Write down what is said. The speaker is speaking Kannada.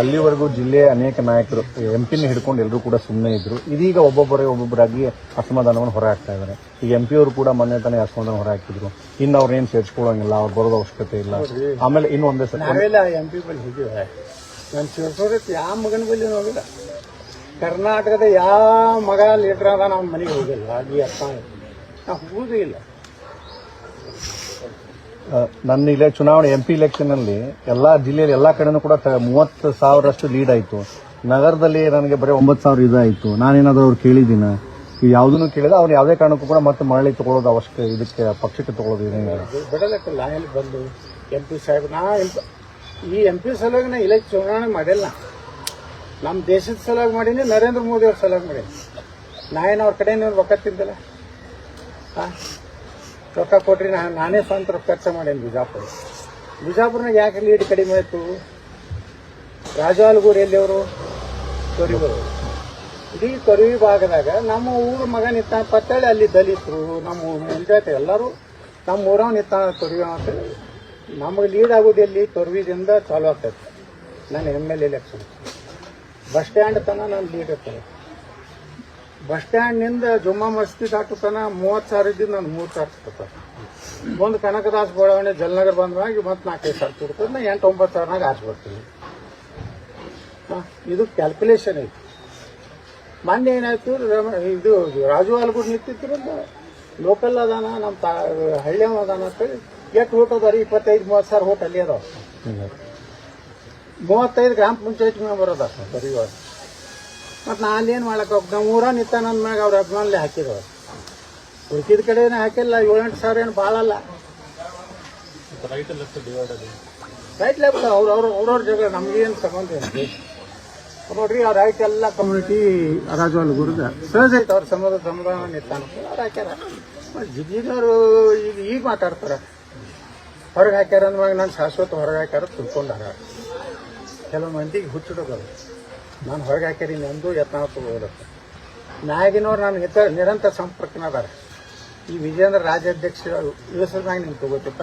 ಅಲ್ಲಿವರೆಗೂ ಜಿಲ್ಲೆಯ ಅನೇಕ ನಾಯಕರು ಎಂ ಪಿನ ಹಿಡ್ಕೊಂಡು ಎಲ್ಲರೂ ಕೂಡ ಸುಮ್ಮನೆ ಇದ್ರು. ಇದೀಗ ಒಬ್ಬೊಬ್ಬರೇ ಒಬ್ಬೊಬ್ಬರಾಗಿ ಅಸಮಾಧಾನವನ್ನು ಹೊರ ಹಾಕ್ತಾ ಇದ್ದಾರೆ. ಈಗ ಎಂ ಪಿ ಅವರು ಕೂಡ ಮೊನ್ನೆ ತಾನೇ ಅಸಮಾಧಾನ ಹೊರ ಹಾಕಿದ್ರು ಇನ್ನು ಅವ್ರೇನು ಸೇರ್ಸ್ಕೊಳ್ಳೋಂಗಿಲ್ಲ, ಅವ್ರು ಬರೋದು ಅವಶ್ಯಕತೆ ಇಲ್ಲ. ಆಮೇಲೆ ಇನ್ನು ಒಂದೇ ಸಲ ಮಗನ ಕರ್ನಾಟಕದ ಯಾವ ಮಗ ಲೀಡರ್ ಅದ ನಮ್ಮ ಮನೆಗೆ ಹೋಗಿಲ್ಲ. ಅಲ್ಲಿ ಅಪ್ಪ ನಾವು ಹೋಗೋದೇ ಇಲ್ಲ. ನನ್ನ ಇಲೆ ಚುನಾವಣೆ ಎಂ ಪಿ ಇಲೆಕ್ಷನ್ ಎಲ್ಲ ಜಿಲ್ಲೆಯಲ್ಲಿ ಎಲ್ಲಾ ಕಡೆನೂ ಕೂಡ ಮೂವತ್ತು ಸಾವಿರಷ್ಟು ಲೀಡ್ ಆಯ್ತು. ನಗರದಲ್ಲಿ ನನಗೆ ಬರೀ ಒಂಬತ್ತು ಸಾವಿರ ಇದಾಯಿತು. ನಾನೇನಾದರೂ ಅವ್ರು ಕೇಳಿದ್ದೀನ? ಯಾವುದನ್ನು ಕೇಳಿದ ಅವ್ರು ಯಾವುದೇ ಕಾರಣಕ್ಕೂ ಕೂಡ ಮತ್ತೆ ಮರಳಿ ತಗೊಳ್ಳೋದು ಅವಶ್ಯಕ, ಇದಕ್ಕೆ ಪಕ್ಷಕ್ಕೆ ತಗೊಳ್ಳೋದು ಬಿಡಲಕ್ಕಲ್ಲ ಲಾಯಲ್ಲಿ ಬಂದು ಎಂ ಪಿ ಸಾಹೇಬ್, ನಾ ಈ ಎಂ ಪಿ ಸಲುವಾಗಿ ನಾ ಇಲೆ ಚುನಾವಣೆ ಮಾಡಿಲ್ಲ. ನಮ್ಮ ದೇಶದ ಸಲುವಾಗಿ ಮಾಡೀನಿ, ನರೇಂದ್ರ ಮೋದಿ ಅವ್ರ ಸಲುವಾಗಿ ಮಾಡೀನಿ. ನಾ ಏನು ಅವ್ರ ಕಡೆ ನೀವು ಬಕ್ಕ ತಿಂದಿಲ್ಲ ಆ? ರೊಕ್ಕ ಕೊಟ್ರಿ ನಾನು ನಾನೇ ಸ್ವಂತ ರೊಕ್ಕ ಖರ್ಚು ಮಾಡೇನು ಬಿಜಾಪುರ. ಬಿಜಾಪುರ್ನಾಗ ಯಾಕೆ ಲೀಡ್ ಕಡಿಮೆ ಆಯಿತು? ರಾಜಾಲ್ಗೂರ್ ಎಲ್ಲಿಯವರು ತೊರಿಗೂರು ಇಡೀ ತೊರವಿ ಭಾಗದಾಗ ನಮ್ಮ ಊರ ಮಗ ನಿಂತ ಪತ್ತೇಳಿ ಅಲ್ಲಿ ದಲಿತರು, ನಮ್ಮ ಮುಂಜಾತೆ ಎಲ್ಲರೂ ನಮ್ಮ ಊರವ್ ನಿಂತ ತೊರವಿ ಅಂತ ನಮಗೆ ಲೀಡ್ ಆಗೋದು ಎಲ್ಲಿ ತೊರವಿದಿಂದ ಚಾಲು ಆಗ್ತೈತೆ ನಾನು M L election bus stand ತನಕ ನಾನು ಲೀಡ್ ಇರ್ತೇನೆ ಬಸ್ ಸ್ಟ್ಯಾಂಡ್ನಿಂದ ಜುಮ್ಮಾ ಮಸ್ತಿ ದಾಟುತ್ತಾನ ತನ ಮೂವತ್ತು ಸಾವಿರ ಇದ್ದಿದ್ದು ನಾನು ಮೂರು ಸಾವಿರ ಸಿಗ್ತದೆ ಒಂದು ಕನಕದಾಸ್ ಬಡಾವಣೆ ಜಲನಗರ ಬಂದಾಗ ಮತ್ತೆ ನಾಲ್ಕೈದು ಸಾವಿರ ಕೊಡ್ತದೆ ನಾ ಎಂಟು ಒಂಬತ್ತು ಸಾವಿರನಾಗ ಆಚೆ ಬರ್ತೀನಿ. ಹಾ, ಇದು ಕ್ಯಾಲ್ಕುಲೇಷನ್ ಐತಿ ಮೊನ್ನೆ ಏನಾಯ್ತು ಇದು ರಾಜು ಅಲ್ಗುಡ್ ನಿಂತಿದ್ರಿಂದ ಲೋಕಲ್ ಅದಾನ ನಮ್ಮ ತಾ ಹಳ್ಳಿ ಅದಾನ ಅಂತೇಳಿ ಎಷ್ಟು ಓಟ್ ರೀ ಇಪ್ಪತ್ತೈದು ಮೂವತ್ತು ಸಾವಿರ ಓಟ್ ಅಲ್ಲಿ ಅದಾವ. ಮೂವತ್ತೈದು ಗ್ರಾಮ ಪಂಚಾಯತ್ ಮೆಂಬರ್ ಅದ ಬರೀ ಮತ್ತು ನಾ ಏನು ಮಾಡಕ್ಕೆ ಹೋಗ್ ನಮ್ಮ ಊರ ನಿಂತಾನಂದ್ಮ್ಯಾಗ ನನ್ನ ಮ್ಯಾಗ ಅವ್ರ ಅಭಿಮಾನಲ್ಲಿ ಹಾಕಿದವ ಉಳ್ಕಿದ ಕಡೆ ಏನು ಹಾಕಿಲ್ಲ, ಏಳೆಂಟು ಸಾವಿರ ಏನು ಭಾಳ ಅಲ್ಲ ರೈಟ್ ಲೆಫ್ಟ್ ಅವ್ರು ಅವ್ರ ಅವ್ರವ್ರ ಜಗ ನಮ್ಗೇನು ಸಂಬಂಧ ಏನು? ನೋಡ್ರಿ ಅವ್ರ ರೈಟ್ ಎಲ್ಲ ಕಮ್ಯುನಿಟಿ ರಾಜವಾಲ್ ಗುರುದ. ಸಹಜ ಐತೆ ಅವ್ರ ಸಮಾಧ ಸಮಾಧಾನ ನಿಂತಾನ ಅವ್ರು ಹಾಕ್ಯಾರ. ಜಿಗಿದವರು ಈಗ ಈಗ ಮಾತಾಡ್ತಾರೆ. ಹೊರಗೆ ಹಾಕ್ಯಾರ ಅಂದ್ವಾಗ ನಾನು ಶಾಶ್ವತ ಹೊರಗೆ ಹಾಕ್ಯಾರ ತಿಳ್ಕೊಂಡಾರ. ಕೆಲವು ಮಂದಿಗೆ ಹುಚ್ಚಿಡೋದು ನಾನು ಹೊರಗೆ ಹಾಕ್ಯಾರೀನಿ ಎಂದು ಯತ್ನ ತಗೋದಕ್ಕೆ ನಾಯಕಿನವ್ರು ನಾನು ನಿರಂತರ ಸಂಪರ್ಕನ ಅದಾರ ಈ ವಿಜೇಂದ್ರ ರಾಜ್ಯಾಧ್ಯಕ್ಷ ಇಳಿಸೋದ್ನಾಗ ನಿಮ್ಗೆ ತಗೋತಿಪ್ಪ